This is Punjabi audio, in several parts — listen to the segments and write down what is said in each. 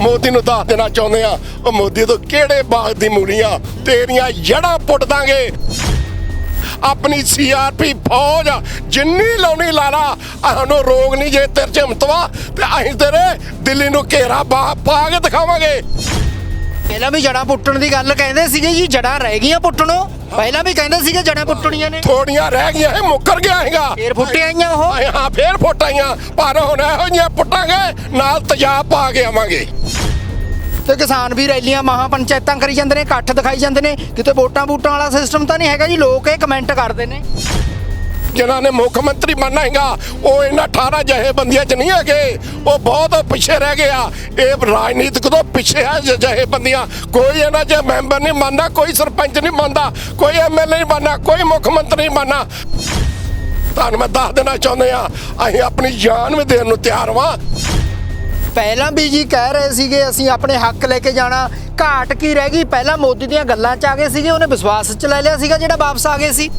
ਮੋਦੀ ਨੂੰ ਦੱਸ ਦੇਣਾ ਚਾਹੁੰਦੇ ਆ। ਉਹ ਮੋਦੀ ਤੋਂ ਕਿਹੜੇ ਬਾਗ ਦੀ ਮੂਲੀਆਂ ਤੇਰੀਆਂ ਜੜਾਂ ਪੁੱਟ ਦਾਂਗੇ। ਆਪਣੀ ਸੀਆਰਪੀ ਫੌਜ ਜਿੰਨੀ ਲਾਉਣੀ ਲਾਲਾ, ਸਾਨੂੰ ਰੋਗ ਨਹੀਂ ਜੇ ਤੇਰੇ ਚ ਹਿੰਮਤਵਾ ਤੇ ਅਸੀਂ ਤੇਰੇ ਦਿੱਲੀ ਨੂੰ ਘੇਰਾ ਪਾ ਪਾ ਕੇ ਦਿਖਾਵਾਂਗੇ। ਪਹਿਲਾਂ ਵੀ ਜੜਾਂ ਪੁੱਟਣ ਦੀ ਗੱਲ ਕਹਿੰਦੇ ਸੀਗੇ ਜੀ ਜੜਾਂ ਰਹਿ ਗਈਆਂ ਪੁੱਟਣੋਂ। ਪਹਿਲਾਂ ਵੀ ਕਹਿੰਦੇ ਸੀਗੇ ਜੜਾਂ ਪੁੱਟਣੀਆਂ ਨੇ। ਥੋੜੀਆਂ ਰਹਿ ਗਈਆਂ ਇਹ ਮੁੱਕਰ ਗਿਆ ਹੈਗਾ। ਫੇਰ ਫੁੱਟੇ ਆਈਆਂ ਉਹ? ਆਏ ਹਾਂ ਫੇਰ ਫੋਟਾਈਆਂ। ਪਰ ਹੁਣ ਇਹੋ ਜਿਹੀਆਂ ਪੁੱਟਾਂਗੇ ਨਾਲ ਤੇਜ਼ਾਬ ਪਾ ਕੇ ਆਵਾਂਗੇ। ਤੇ ਕਿਸਾਨ ਵੀ ਰੈਲੀਆਂ ਮਹਾ ਪੰਚਾਇਤਾਂ ਕਰੀ ਜਾਂਦੇ ਨੇ ਇਕੱਠ ਦਿਖਾਈ ਜਾਂਦੇ ਨੇ। ਕਿਤੇ ਵੋਟਾਂ ਬੂਟਾਂ ਵਾਲਾ ਸਿਸਟਮ ਤਾਂ ਨਹੀਂ ਹੈਗਾ ਜੀ ਲੋਕ ਇਹ ਕਮੈਂਟ ਕਰਦੇ ਨੇ। ਜਿਨ੍ਹਾਂ ਨੇ ਮੁੱਖ ਮੰਤਰੀ ਬਣਨਾ ਹੈਗਾ, ਉਹ ਇਹਨਾਂ 18 ਜਹੇਬੰਦੀਆਂ 'ਚ ਨਹੀਂ ਹੈਗੇ। ਉਹ ਬਹੁਤ ਪਿੱਛੇ ਰਹਿ ਗਏ ਆ। ਇਹ ਰਾਜਨੀਤਿਕ ਤੋਂ ਪਿੱਛੇ ਆ ਜਹੇਬੰਦੀਆਂ ਕੋਈ ਇਹਨਾਂ 'ਚ ਮੈਂਬਰ ਨਹੀਂ ਮੰਨਦਾ ਕੋਈ ਸਰਪੰਚ ਨਹੀਂ ਮੰਨਦਾ ਕੋਈ ਐਮਐਲਏ ਨਹੀਂ ਬਣਨਾ, ਕੋਈ ਮੁੱਖ ਮੰਤਰੀ ਨਹੀਂ ਬਣਨਾ। ਤੁਹਾਨੂੰ ਮੈਂ ਦੱਸ ਦੇਣਾ ਚਾਹੁੰਦੇ ਆ ਅਸੀਂ ਆਪਣੀ ਜਾਨ ਵੀ ਦੇਣ ਨੂੰ ਤਿਆਰ ਵਾਂ। ਪਹਿਲਾਂ ਵੀ ਜੀ ਕਹਿ ਰਹੇ ਸੀਗੇ, ਅਸੀਂ ਆਪਣੇ ਹੱਕ ਲੈ ਕੇ ਜਾਣਾ। ਘਾਟ ਕੀ ਰਹਿ ਗਈ? ਪਹਿਲਾਂ ਮੋਦੀ ਦੀਆਂ ਗੱਲਾਂ 'ਚ ਆ ਗਏ ਸੀਗੇ, ਉਹਨੇ ਵਿਸ਼ਵਾਸ 'ਚ ਲੈ ਲਿਆ ਸੀਗਾ ਜਿਹੜਾ ਵਾਪਸ ਆ ਗਏ ਸੀ।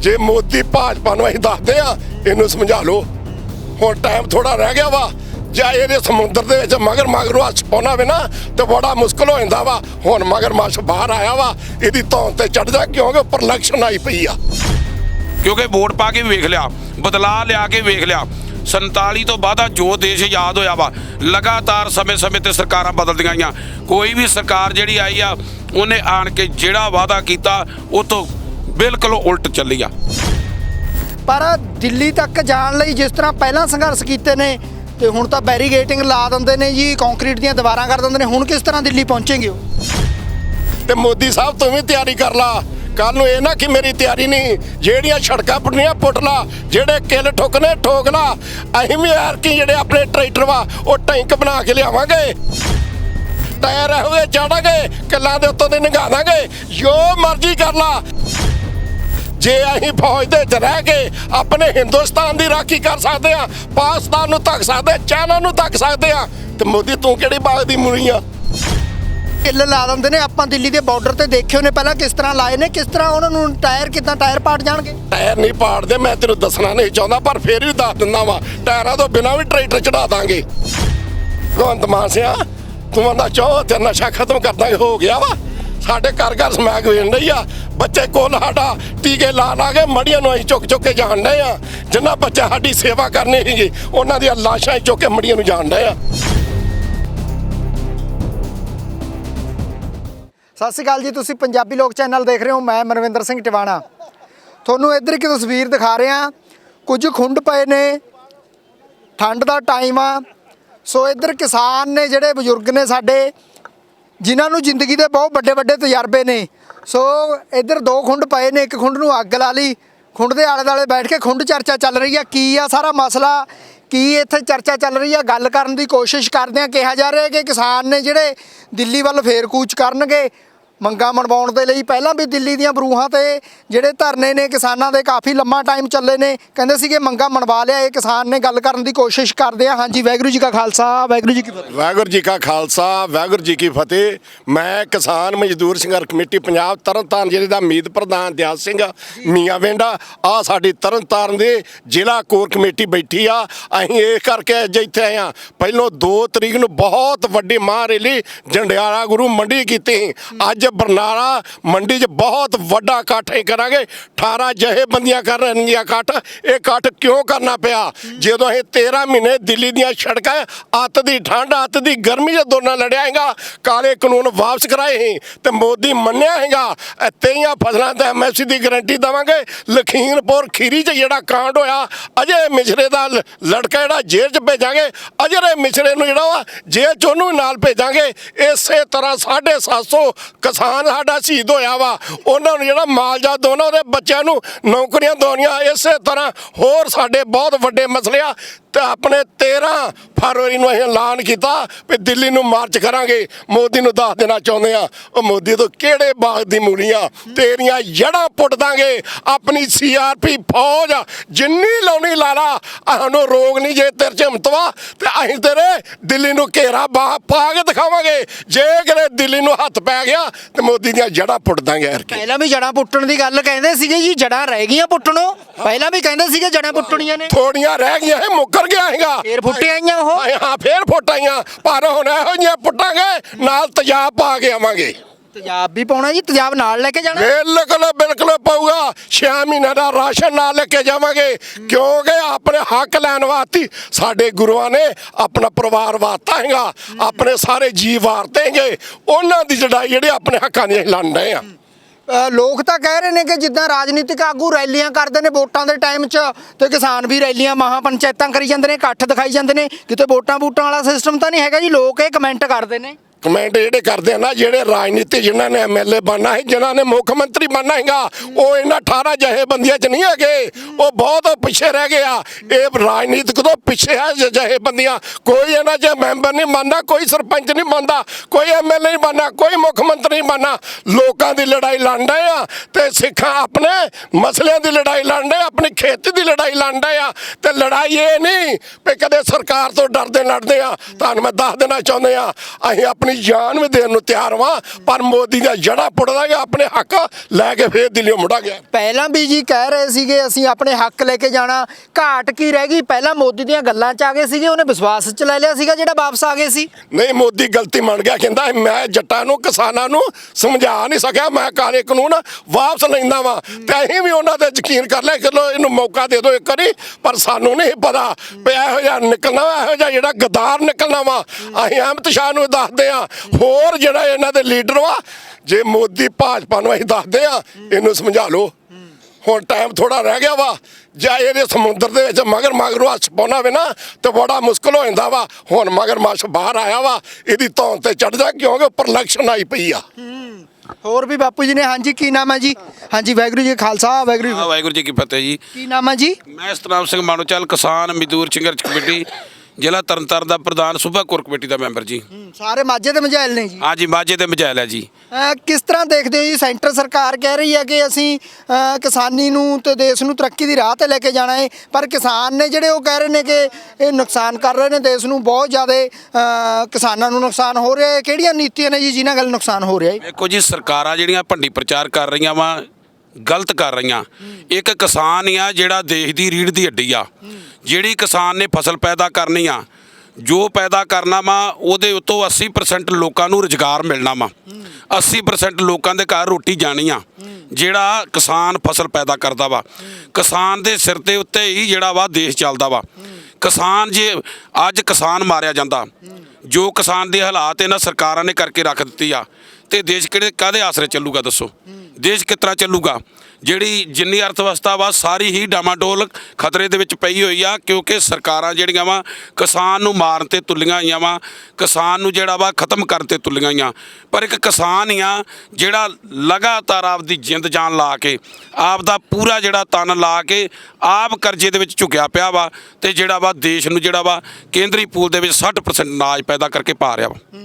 ਜੇ ਮੋਦੀ ਭਾਜਪਾ ਨੂੰ ਅਸੀਂ ਦੱਸਦੇ ਆ ਇਹਨੂੰ ਸਮਝਾ ਲਓ। ਹੁਣ ਟਾਈਮ ਥੋੜਾ ਰਹਿ ਗਿਆ ਵਾ। ਜਾਂ ਇਹਦੇ ਸਮੁੰਦਰ ਦੇ ਵਿੱਚ ਮਗਰ ਮਗਰ ਹੱਥ ਪਾਉਣਾ ਵੇ ਨਾ, ਤੇ ਬੜਾ ਮੁਸ਼ਕਲ ਹੋ ਜਾਂਦਾ ਵਾ। ਹੁਣ ਮਗਰ ਮਾਛ ਬਾਹਰ ਆਇਆ ਵਾ, ਇਹਦੀ ਧੌਣ ਤੇ ਚੜ ਜਾ, ਕਿਉਂਕਿ ਉੱਪਰ ਇਲੈਕਸ਼ਨ ਆਈ ਪਈ ਆ। ਕਿਉਂਕਿ ਵੋਟ ਪਾ ਕੇ ਵੇਖ ਲਿਆ, ਬਦਲਾਅ ਲਿਆ ਕੇ ਵੇਖ ਲਿਆ। 47 ਤੋਂ ਬਾਅਦ ਜੋ ਦੇਸ਼ ਆਜ਼ਾਦ ਹੋਇਆ ਵਾ, ਲਗਾਤਾਰ ਸਮੇਂ-ਸਮੇਂ ਤੇ ਸਰਕਾਰਾਂ ਬਦਲਦੀਆਂ ਆਈਆਂ। ਕੋਈ ਵੀ ਸਰਕਾਰ ਜਿਹੜੀ ਆਈ ਆ, ਉਹਨੇ ਆਣ ਕੇ ਜਿਹੜਾ ਵਾਅਦਾ ਕੀਤਾ, ਉਹ ਤੋਂ ਬਿਲਕੁਲ ਉਲਟ ਚੱਲੀ ਆ। ਪਰ ਦਿੱਲੀ ਤੱਕ ਜਾਣ ਲਈ ਜਿਸ ਤਰ੍ਹਾਂ ਪਹਿਲਾਂ ਸੰਘਰਸ਼ ਕੀਤੇ ਨੇ ਤੇ ਹੁਣ ਤਾਂ ਬੈਰੀਗੇਟਿੰਗ ਲਾ ਦਿੰਦੇ ਨੇ ਜੀ ਕੰਕਰੀਟ ਦੀਆਂ ਦੀਵਾਰਾਂ ਕਰ ਦਿੰਦੇ ਨੇ ਹੁਣ ਕਿਸ ਤਰ੍ਹਾਂ ਦਿੱਲੀ ਪਹੁੰਚेंगे ਉਹ? ਤੇ ਮੋਦੀ ਸਾਹਿਬ ਤੂੰ ਵੀ ਤਿਆਰੀ ਕਰ ਲਾ। ਕੱਲ ਨੂੰ ਇਹ ਨਾ ਕਿ ਮੇਰੀ ਤਿਆਰੀ ਨਹੀਂ ਜਿਹੜੀਆਂ ਸੜਕਾਂ ਪੁੱਟਣੀਆਂ ਪੁੱਟ ਲਾ। ਜਿਹੜੇ ਕਿੱਲ ਠੋਕਨੇ ਠੋਕ ਲਾ। ਅਸੀਂ ਵੀ ਯਾਰ ਕੀ ਜਿਹੜੇ ਆਪਣੇ ਟਰੈਕਟਰ ਵਾ ਉਹ ਟੈਂਕ ਬਣਾ ਕੇ ਲਿਆਵਾਂਗੇ। ਟਾਇਰ ਹੋਏ ਚਾੜਾਂਗੇ ਕਿੱਲਾਂ ਦੇ ਉੱਤੋਂ ਦੇ ਨਿਗਾਹ ਦਾਂਗੇ। ਜੋ ਮਰਜ਼ੀ ਕਰ ਲਾ। ਜੇ ਅਸੀਂ ਫੌਜ ਦੇ ਵਿੱਚ ਰਹਿ ਕੇ ਆਪਣੇ ਹਿੰਦੁਸਤਾਨ ਦੀ ਰਾਖੀ ਕਰ ਸਕਦੇ ਆ ਪਾਕਿਸਤਾਨ ਨੂੰ ਧੱਕ ਸਕਦੇ ਚਾਈਨਾ ਨੂੰ ਧੱਕ ਸਕਦੇ ਆ ਤੇ ਮੋਦੀ ਤੂੰ ਕਿਹੜੀ ਬਾਗ ਦੀ ਮੁਰੀ ਆ? ਕਿੱਲ ਲਾ ਦਿੰਦੇ ਨੇ ਆਪਾਂ ਦਿੱਲੀ ਦੇ ਬਾਰਡਰ ਤੇ ਦੇਖੇ ਉਹਨੇ ਪਹਿਲਾਂ ਕਿਸ ਤਰ੍ਹਾਂ ਲਾਏ ਨੇ ਕਿਸ ਤਰ੍ਹਾਂ ਉਹਨਾਂ ਨੂੰ ਟਾਇਰ ਕਿਦਾਂ ਟਾਇਰ ਪਾਟ ਜਾਣਗੇ? ਟਾਇਰ ਨਹੀਂ ਪਾੜਦੇ ਮੈਂ ਤੈਨੂੰ ਦੱਸਣਾ ਨਹੀਂ ਚਾਹੁੰਦਾ ਪਰ ਫੇਰ ਵੀ ਦੱਸ ਦਿੰਦਾ ਵਾ ਟਾਇਰਾਂ ਤੋਂ ਬਿਨਾਂ ਵੀ ਟਰੈਕਟਰ ਚੜਾ ਦਾਂਗੇ। ਭਗਵੰਤ ਮਾਨ ਸਿਆ ਤੂੰ ਆਂਦਾ ਚਾਹ ਤੇ ਨਸ਼ਾ ਖਤਮ ਕਰ ਦਾਂਗੇ ਹੋ ਗਿਆ ਵਾ। ਸਾਡੇ ਘਰ ਘਰ ਸਮੈਕ ਵੇਣ ਰਹੀ ਆ। ਬੱਚੇ ਕੋਲ ਸਾਡਾ ਟੀਕੇ ਲਾ ਲਾ ਕੇ ਮੜੀਆਂ ਨੂੰ ਅਸੀਂ ਚੁੱਕ ਚੁੱਕ ਕੇ ਜਾਣ ਡਏ ਆ। ਜਿੰਨਾ ਬੱਚਾ ਸਾਡੀ ਸੇਵਾ ਕਰਨੀ ਸੀਗੀ, ਉਹਨਾਂ ਦੀਆਂ ਲਾਸ਼ਾਂ ਚੁੱਕ ਕੇ ਮੜੀਆਂ ਨੂੰ ਜਾਣ ਡਏ ਆ। ਸਤਿ ਸ਼੍ਰੀ ਅਕਾਲ ਜੀ, ਤੁਸੀਂ ਪੰਜਾਬੀ ਲੋਕ ਚੈਨਲ ਦੇਖ ਰਹੇ ਹੋ, ਮੈਂ ਮਨਵਿੰਦਰ ਸਿੰਘ ਟਿਵਾਣਾ। ਤੁਹਾਨੂੰ ਇੱਧਰ ਇੱਕ ਤਸਵੀਰ ਦਿਖਾ ਰਿਹਾ ਕੁਝ ਖੁੰਡ ਪਏ ਨੇ, ਠੰਡ ਦਾ ਟਾਈਮ ਆ। ਸੋ ਇੱਧਰ ਕਿਸਾਨ ਨੇ, ਜਿਹੜੇ ਬਜ਼ੁਰਗ ਨੇ ਸਾਡੇ ਜਿਨ੍ਹਾਂ ਨੂੰ ਜ਼ਿੰਦਗੀ ਦੇ ਬਹੁਤ ਵੱਡੇ ਵੱਡੇ ਤਜਰਬੇ ਨੇ। ਸੋ ਇੱਧਰ ਦੋ ਖੁੰਡ ਪਏ ਨੇ, ਇੱਕ ਖੁੰਡ ਨੂੰ ਅੱਗ ਲਾ ਲਈ। ਖੁੰਡ ਦੇ ਆਲੇ ਦੁਆਲੇ ਬੈਠ ਕੇ ਖੁੰਡ ਚਰਚਾ ਚੱਲ ਰਹੀ ਆ। ਕੀ ਆ ਸਾਰਾ ਮਸਲਾ? ਕੀ ਇੱਥੇ ਚਰਚਾ ਚੱਲ ਰਹੀ ਆ? ਗੱਲ ਕਰਨ ਦੀ ਕੋਸ਼ਿਸ਼ ਕਰਦੇ ਆ। ਕਿਹਾ ਜਾ ਰਿਹਾ ਕਿ ਕਿਸਾਨ ਨੇ ਜਿਹੜੇ ਦਿੱਲੀ ਵੱਲ ਫੇਰ ਕੂਚ ਕਰਨਗੇ। ਮੰਗਾਂ ਮਨਵਾਉਣ ਦੇ ਲਈ ਪਹਿਲਾਂ ਵੀ ਦਿੱਲੀ ਦੀਆਂ ਬਰੂਹਾਂ ਤੇ ਜਿਹੜੇ ਧਰਨੇ ਨੇ ਕਿਸਾਨਾਂ ਦੇ ਕਾਫੀ ਲੰਮਾ ਟਾਈਮ ਚੱਲੇ ਨੇ। ਕਹਿੰਦੇ ਸੀਗੇ ਮੰਗਾਂ ਮਨਵਾ ਲਿਆ, ਇਹ ਕਿਸਾਨ ਨੇ ਗੱਲ ਕਰਨ ਦੀ ਕੋਸ਼ਿਸ਼ ਕਰਦੇ ਆ। ਹਾਂਜੀ, ਵਾਹਿਗੁਰੂ ਜੀ ਕਾ ਖਾਲਸਾ, ਵਾਹਿਗੁਰੂ ਜੀ ਕੀ ਫਤਿਹ। ਵਾਹਿਗੁਰੂ ਜੀ ਕਾ ਖਾਲਸਾ, ਵਾਹਿਗੁਰੂ ਜੀ ਕੀ ਫਤਿਹ। ਮੈਂ ਕਿਸਾਨ ਮਜ਼ਦੂਰ ਸੰਘਰਸ਼ ਕਮੇਟੀ ਪੰਜਾਬ ਤਰਨਤਾਰਨ ਜ਼ਿਲ੍ਹੇ ਦਾ ਮੀਤ ਪ੍ਰਧਾਨ ਦਿਆਲ ਸਿੰਘ, ਮੀਆਂ ਵੇਂਡਾ। ਆ ਸਾਡੀ ਤਰਨਤਾਰਨ ਦੇ ਜ਼ਿਲ੍ਹਾ ਕੋਰ ਕਮੇਟੀ ਬੈਠੀ ਆ। ਅਸੀਂ ਇਹ ਕਰਕੇ ਅੱਜ ਇੱਥੇ ਆਏ ਆ। ਪਹਿਲੋਂ 2 ਤਰੀਕ ਨੂੰ ਬਹੁਤ ਵੱਡੀ ਮਾਂ ਰੈਲੀ ਜੰਡਿਆਲਾ ਗੁਰੂ ਮੰਡੀ ਕੀਤੀ। ਸੀ। ਅੱਜ ਬਰਨਾਲਾ ਮੰਡੀ 'ਚ ਬਹੁਤ ਵੱਡਾ ਇਕੱਠ ਅਸੀਂ ਕਰਾਂਗੇ। 18 ਜਹੇ ਬੰਦੀਆਂ ਇਕੱਠ। ਇਹ ਇਕੱਠ ਕਿਉਂ ਕਰਨਾ ਪਿਆ? ਜਦੋਂ ਇਹ 13 ਮਹੀਨੇ ਦਿੱਲੀ ਦੀਆਂ ਸੜਕਾਂ, ਅੱਤ ਦੀ ਠੰਡ, ਅੱਤ ਦੀ ਗਰਮੀ ਦੇ ਦੋਨਾਂ ਲੜਿਆ ਕਾਲੇ ਕਾਨੂੰਨ ਵਾਪਸ ਕਰਾਏ ਸੀ ਤੇ ਮੋਦੀ ਮੰਨਿਆ ਹੈਗਾ ਤੇਈਆਂ ਫਸਲਾਂ ਤੇ ਐਮਐਸਪੀ ਦੀ ਗਾਰੰਟੀ ਦਵਾਂਗੇ। ਲਖੀਮਪੁਰ ਖੀਰੀ 'ਚ ਜਿਹੜਾ ਕਾਂਡ ਹੋਇਆ, ਅਜੇ ਮਿਸ਼ਰੇ ਦਾ ਲੜਕਾ ਜਿਹੜਾ ਜੇਲ੍ਹ 'ਚ ਭੇਜਾਂਗੇ, ਅਜੇ ਮਿਸ਼ਰੇ ਨੂੰ ਜਿਹੜਾ ਵਾ ਜੇਲ੍ਹ 'ਚ ਉਹਨੂੰ ਵੀ ਨਾਲ ਭੇਜਾਂਗੇ। ਇਸੇ ਤਰ੍ਹਾਂ 750 ਕਿਸਾਨ ਸਾਡਾ ਸ਼ਹੀਦ ਹੋਇਆ ਵਾ। ਉਹਨਾਂ ਨੂੰ ਜਿਹੜਾ ਮਾਲਜਾ ਦੋਨਾਂ ਉਹਦੇ ਬੱਚਿਆਂ ਨੂੰ ਨੌਕਰੀਆਂ ਦੋਣੀਆਂ ਇਸੇ ਤਰ੍ਹਾਂ ਹੋਰ ਸਾਡੇ ਬਹੁਤ ਵੱਡੇ ਮਸਲੇ ਆ। ਤੇ ਆਪਣੇ 13 ਫਰਵਰੀ ਨੂੰ ਅਸੀਂ ਐਲਾਨ ਕੀਤਾ ਵੀ ਦਿੱਲੀ ਨੂੰ ਮਾਰਚ ਕਰਾਂਗੇ। ਮੋਦੀ ਨੂੰ ਦੱਸ ਦੇਣਾ ਚਾਹੁੰਦੇ ਆ, ਉਹ ਮੋਦੀ ਤੋਂ ਕਿਹੜੇ ਬਾਗ ਦੀ ਮੂਲੀਆਂ ਤੇਰੀਆਂ ਜੜਾਂ ਪੁੱਟ ਦਾਂਗੇ। ਆਪਣੀ ਸੀਆਰਪੀ ਫੌਜ ਜਿੰਨੀ ਲਾਉਣੀ ਲਾਲਾ, ਸਾਨੂੰ ਰੋਗ ਨਹੀਂ ਜੇ ਤੇਰੇ ਚ ਹਿੰਮਤਵਾ ਤੇ ਅਸੀਂ ਤੇਰੇ ਦਿੱਲੀ ਨੂੰ ਘੇਰਾ ਪਾ ਪਾ ਕੇ ਦਿਖਾਵਾਂਗੇ। ਜੇ ਕਿਤੇ ਦਿੱਲੀ ਨੂੰ ਹੱਥ ਪੈ ਗਿਆ ਤੇ ਮੋਦੀ ਦੀਆਂ ਜੜ੍ਹਾਂ ਪੁੱਟ ਦਾਂਗੇ ਯਾਰ ਕੀ ਪਹਿਲਾਂ ਵੀ ਜੜਾਂ ਪੁੱਟਣ ਦੀ ਗੱਲ ਕਹਿੰਦੇ ਸੀਗੇ ਜੀ ਜੜਾਂ ਰਹਿ ਗਈਆਂ ਪੁੱਟਣੋਂ। ਪਹਿਲਾਂ ਵੀ ਕਹਿੰਦੇ ਸੀਗੇ ਜੜਾਂ ਪੁੱਟਣੀਆਂ ਨੇ। ਥੋੜੀਆਂ ਰਹਿ ਗਈਆਂ ਇਹ ਮੁੱਕਰ ਗਿਆ ਹੈਗਾ। ਫੇਰ ਫੁੱਟੇ ਆਈਆਂ ਉਹ। ਹਾਂ ਫੇਰ ਫੋਟਾਈਆਂ ਪਰ ਹੁਣ ਇਹੋ ਜਿਹੀਆਂ ਪੁੱਟਾਂਗੇ ਨਾਲ ਤੇਜ਼ਾਬ ਪਾ ਕੇ ਆਵਾਂਗੇ। ਤੇਜ਼ਾਬ ਵੀ ਪਾਉਣਾ ਜੀ ਤੇਜ਼ਾਬ ਨਾਲ ਲੈ ਕੇ ਜਾਣਾ? ਬਿਲਕੁਲ ਬਿਲਕੁਲ ਪਊਗਾ। 6 ਮਹੀਨੇ ਦਾ ਰਾਸ਼ਨ ਨਾਲ ਲੈ ਕੇ ਜਾਵਾਂਗੇ। ਕਿਉਂਕਿ ਆਪਣੇ ਹੱਕ ਲੈਣ ਵਾਸਤੇ ਸਾਡੇ ਗੁਰੂਆਂ ਨੇ ਆਪਣਾ ਪਰਿਵਾਰ ਵਾਰਤਾ ਹੈਗਾ ਆਪਣੇ ਸਾਰੇ ਜੀਵ ਵਾਰਤੇ ਹੈਗੇ। ਉਹਨਾਂ ਦੀ ਜੜਾਈ ਜਿਹੜੇ ਆਪਣੇ ਹੱਕਾਂ ਦੀ ਅਸੀਂ ਲੜ ਰਹੇ ਆ ਅ, ਲੋਕ ਤਾਂ ਕਹਿ ਰਹੇ ਨੇ ਕਿ ਜਿੱਦਾਂ ਰਾਜਨੀਤਿਕ ਆਗੂ ਰੈਲੀਆਂ ਕਰਦੇ ਨੇ ਵੋਟਾਂ ਦੇ ਟਾਈਮ 'ਚ ਤੇ ਕਿਸਾਨ ਵੀ ਰੈਲੀਆਂ ਮਹਾ ਪੰਚਾਇਤਾਂ ਕਰੀ ਜਾਂਦੇ ਨੇ ਇਕੱਠ ਦਿਖਾਈ ਜਾਂਦੇ ਨੇ। ਕਿਤੇ ਵੋਟਾਂ ਬੂਟਾਂ ਵਾਲਾ ਸਿਸਟਮ ਤਾਂ ਨਹੀਂ ਹੈਗਾ ਜੀ ਲੋਕ ਇਹ ਕਮੈਂਟ ਕਰਦੇ ਨੇ। ਕਮੈਂਟ ਜਿਹੜੇ ਕਰਦੇ ਆ ਨਾ, ਜਿਹੜੇ ਰਾਜਨੀਤੀ ਜਿਨ੍ਹਾਂ ਨੇ ਐਮਐਲਏ ਬਣਨਾ ਹੈ ਜਿਨ੍ਹਾਂ ਨੇ ਮੁੱਖ ਮੰਤਰੀ ਬਣਨਾ ਹੈਗਾ ਉਹ ਇਹਨਾਂ 18 ਜਥੇਬੰਦੀਆਂ 'ਚ ਨਹੀਂ ਹੈਗੇ। ਉਹ ਬਹੁਤ ਪਿੱਛੇ ਰਹਿ ਗਏ ਆ। ਇਹ ਰਾਜਨੀਤਿਕ ਤੋਂ ਪਿੱਛੇ ਹੈ ਜ- ਜਥੇਬੰਦੀਆਂ। ਕੋਈ ਇਹਨਾਂ 'ਚ ਮੈਂਬਰ ਨਹੀਂ ਬਣਦਾ, ਕੋਈ ਸਰਪੰਚ ਨਹੀਂ ਬਣਦਾ, ਕੋਈ ਐਮਐਲਏ ਨਹੀਂ ਬਣਨਾ, ਕੋਈ ਮੁੱਖ ਮੰਤਰੀ ਨਹੀਂ ਬਣਨਾ। ਲੋਕਾਂ ਦੀ ਲੜਾਈ ਲੜਨ ਆ ਤੇ ਸਿੱਖਾਂ ਆਪਣੇ ਮਸਲਿਆਂ ਦੀ ਲੜਾਈ ਲੜਨ ਆਪਣੀ ਖੇਤੀ ਦੀ ਲੜਾਈ ਲੜਨ ਆ। ਤੇ ਲੜਾਈ ਇਹ ਨਹੀਂ ਵੀ ਕਦੇ ਸਰਕਾਰ ਤੋਂ ਡਰਦੇ ਲੜਦੇ ਆ। ਤੁਹਾਨੂੰ ਮੈਂ ਦੱਸ ਦੇਣਾ ਚਾਹੁੰਦੇ ਆ, ਅਸੀਂ ਆਪਣੀ ਜਾਨ ਵੀ ਦੇਣ ਨੂੰ ਤਿਆਰ ਵਾਂ ਪਰ ਮੋਦੀ ਦਾ ਜੜਾ ਪੁੱਟਦਾਂਗੇ ਆਪਣੇ ਹੱਕ ਲੈ ਕੇ ਫੇਰ ਦਿੱਲੀੋਂ ਮੁੜਾਂਗੇ ਪਹਿਲਾਂ ਵੀ ਜੀ ਕਹਿ ਰਹੇ ਸੀਗੇ ਅਸੀਂ ਆਪਣੇ ਹੱਕ ਲੈ ਕੇ ਜਾਣਾ। ਘਾਟ ਕੀ ਰਹਿ ਗਈ? ਪਹਿਲਾਂ ਮੋਦੀ ਦੀਆਂ ਗੱਲਾਂ 'ਚ ਆ ਗਏ ਸੀਗੇ ਉਹਨੇ ਵਿਸ਼ਵਾਸ 'ਚ ਲੈ ਲਿਆ ਸੀਗਾ ਜਿਹੜਾ ਵਾਪਸ ਆ ਗਏ ਸੀ। ਨਹੀਂ ਮੋਦੀ ਗਲਤੀ ਮੰਨ ਗਿਆ ਕਹਿੰਦਾ ਮੈਂ ਜੱਟਾਂ ਨੂੰ ਕਿਸਾਨਾਂ ਨੂੰ ਸਮਝਾ ਨਹੀਂ ਸਕਿਆ ਮੈਂ ਕਾਲੇ ਕਾਨੂੰਨ ਵਾਪਸ ਲੈਂਦਾ ਵਾਂ। ਤੇ ਅਸੀਂ ਵੀ ਉਹਨਾਂ ਤੇ ਯਕੀਨ ਕਰ ਲਿਆ ਚਲੋ ਇਹਨੂੰ ਮੌਕਾ ਦੇ ਦਿਓ ਇੱਕ ਵਾਰੀ ਪਰ ਸਾਨੂੰ ਨਹੀਂ ਪਤਾ ਵੀ ਇਹੋ ਜਿਹਾ ਨਿਕਲਣਾ ਇਹੋ ਜਿਹਾ ਜਿਹੜਾ ਗਦਾਰ ਨਿਕਲਣਾ ਵਾ। ਅਸੀਂ ਅਹਿਮਦ ਸ਼ਾਹ ਨੂੰ ਦੱਸਦੇ ਆ ਹੋਰ ਜਿਹੜਾ ਇਹਨਾਂ ਦੇ ਲੀਡਰ ਵਾ ਜੇ ਮੋਦੀ ਭਾਜਪਾ ਨੂੰ ਅਸੀਂ ਦੱਸਦੇ ਆ ਇਹਨੂੰ ਸਮਝਾ ਲਓ। ਹੁਣ ਟਾਈਮ ਥੋੜਾ ਰਹਿ ਗਿਆ ਵਾ ਜਾਂ ਇਹਦੇ ਸਮੁੰਦਰ ਦੇ ਵਿੱਚ ਮਗਰ ਮਗਰ ਹੱਥ ਪਾਉਣਾ ਹੋਵੇ ਨਾ ਤੇ ਬੜਾ ਮੁਸ਼ਕਲ ਹੋ ਜਾਂਦਾ ਵਾ। ਹੁਣ ਮਗਰ ਮੱਛ ਬਾਹਰ ਆਇਆ ਵਾ ਇਹਦੀ ਧੌਣ ਤੇ ਚੜ ਜਾ ਕਿਉਂਕਿ ਉੱਪਰ ਇਲੈਕਸ਼ਨ ਆਈ ਪਈ ਆ। ਹੋਰ ਵੀ ਬਾਪੂ ਜੀ ਨੇ ਹਾਂਜੀ ਕੀ ਨਾਮ ਹੈ ਜੀ? ਹਾਂਜੀ ਵਾਹਿਗੁਰੂ ਜੀ ਕਾ ਖਾਲਸਾ ਵਾਹਿਗੁਰੂ ਜੀ ਕੀ ਹਾਂ, ਵਾਹਿਗੁਰੂ ਜੀ ਕੀ ਫਤਿਹ ਜੀ। ਕੀ ਨਾਮ ਹੈ ਜੀ? ਮੈਂ ਸਤਨਾਮ ਸਿੰਘ ਮਾਨੋਚਲ ਕਿਸਾਨ ਮਜ਼ਦੂਰ ਸੰਘਰਸ਼ ਕਮੇਟੀ। ਜ਼ਿਲ੍ਹਾ ਤਰਨਤਾਰਨ ਦਾ ਪ੍ਰਧਾਨ ਸੂਬਾ ਕੋਰ ਕਮੇਟੀ ਦਾ ਮੈਂਬਰ ਜੀ। ਸਾਰੇ ਮਾਝੇ ਤੇ ਮਝੈਲ ਨੇ ਜੀ। ਹਾਂਜੀ ਮਾਝੇ ਤੇ ਮਜੈਲ ਹੈ ਜੀ। ਅਹ ਕਿਸ ਤਰ੍ਹਾਂ ਦੇਖਦੇ ਹੋ ਜੀ ਸੈਂਟਰ ਸਰਕਾਰ ਕਹਿ ਰਹੀ ਹੈ ਕਿ ਅਸੀਂ ਅਹ ਕਿਸਾਨੀ ਨੂੰ ਤੇ ਦੇਸ਼ ਨੂੰ ਤਰੱਕੀ ਦੀ ਰਾਹ ਤੇ ਲੈ ਕੇ ਜਾਣਾ ਹੈ ਪਰ ਕਿਸਾਨ ਨੇ ਜਿਹੜੇ ਉਹ ਕਹਿ ਰਹੇ ਨੇ ਕਿ ਇਹ ਨੁਕਸਾਨ ਕਰ ਰਹੇ ਨੇ ਦੇਸ਼ ਨੂੰ ਬਹੁਤ ਜ਼ਿਆਦਾ ਕਿਸਾਨਾਂ ਨੂੰ ਨੁਕਸਾਨ ਹੋ ਰਿਹਾ ਹੈ। ਕਿਹੜੀਆਂ ਨੀਤੀਆਂ ਨੇ ਜੀ ਜਿਨ੍ਹਾਂ ਗੱਲ ਨੁਕਸਾਨ ਹੋ ਰਿਹਾ ਹੈ? ਦੇਖੋ ਜੀ ਸਰਕਾਰਾਂ ਜਿਹੜੀਆਂ ਭੰਡੀ ਪ੍ਰਚਾਰ ਕਰ ਰਹੀਆਂ ਵਾ ਗਲਤ ਕਰ ਰਹੀਆਂ। ਇੱਕ ਕਿਸਾਨ ਹੀ ਆ ਜਿਹੜਾ ਦੇਸ਼ ਦੀ ਰੀੜ ਦੀ ਹੱਡੀ ਆ। ਜਿਹੜੀ ਕਿਸਾਨ ਨੇ ਫਸਲ ਪੈਦਾ ਕਰਨੀ ਆ, ਜੋ ਪੈਦਾ ਕਰਨਾ ਵਾ, ਉਹਦੇ ਉੱਤੋਂ 80% ਲੋਕਾਂ ਨੂੰ ਰੁਜ਼ਗਾਰ ਮਿਲਣਾ ਵਾ। 80% ਲੋਕਾਂ ਦੇ ਘਰ ਰੋਟੀ ਜਾਣੀ ਆ, ਜਿਹੜਾ ਕਿਸਾਨ ਫਸਲ ਪੈਦਾ ਕਰਦਾ ਵਾ। ਕਿਸਾਨ ਦੇ ਸਿਰ ਦੇ ਉੱਤੇ ਹੀ ਜਿਹੜਾ ਵਾ ਦੇਸ਼ ਚੱਲਦਾ ਵਾ। ਕਿਸਾਨ ਜੇ, ਅੱਜ ਕਿਸਾਨ ਮਾਰਿਆ ਜਾਂਦਾ। ਜੋ ਕਿਸਾਨ ਦੇ ਹਾਲਾਤ ਇਹਨਾਂ ਸਰਕਾਰਾਂ ਨੇ ਕਰਕੇ ਰੱਖ ਦਿੱਤੀ ਆ, ਤੇ ਦੇਸ਼ ਕਿਹੜੇ ਕਾਦੇ ਆਸਰੇ ਚੱਲੂਗਾ ਦੱਸੋ? ਦੇਸ਼ ਕਿਸ ਤਰ੍ਹਾਂ ਚੱਲੂਗਾ? ਜਿਹੜੀ ਜਿੰਨੀ ਅਰਥ ਵਿਵਸਥਾ ਵਾ, ਸਾਰੀ ਹੀ ਡਾਮਾਡੋਲ ਖਤਰੇ ਦੇ ਵਿੱਚ ਪਈ ਹੋਈ ਆ, ਕਿਉਂਕਿ ਸਰਕਾਰਾਂ ਜਿਹੜੀਆਂ ਵਾ, ਕਿਸਾਨ ਨੂੰ ਮਾਰਨ ਤੇ ਤੁਲੀਆਂ ਹੋਈਆਂ ਵਾ, ਕਿਸਾਨ ਨੂੰ ਜਿਹੜਾ ਵਾ ਖਤਮ ਕਰਨ ਤੇ ਤੁਲੀਆਂ ਹੋਈਆਂ। ਪਰ ਇੱਕ ਕਿਸਾਨ ਹੀ ਆ, ਜਿਹੜਾ ਲਗਾਤਾਰ ਆਪਦੀ ਜਿੰਦ ਜਾਨ ਲਾ ਕੇ ਆਪ ਦਾ ਪੂਰਾ ਜਿਹੜਾ ਤਨ ਲਾ ਕੇ, ਆਪ ਕਰਜ਼ੇ ਦੇ ਵਿੱਚ ਝੁਕਿਆ ਪਿਆ ਵਾ ਤੇ ਜਿਹੜਾ ਵਾ ਦੇਸ਼ ਨੂੰ ਜਿਹੜਾ ਵਾ ਕੇਂਦਰੀ ਪੂਲ ਦੇ ਵਿੱਚ 60% ਅਨਾਜ ਪੈਦਾ ਕਰਕੇ ਪਾ ਰਿਹਾ ਵਾ।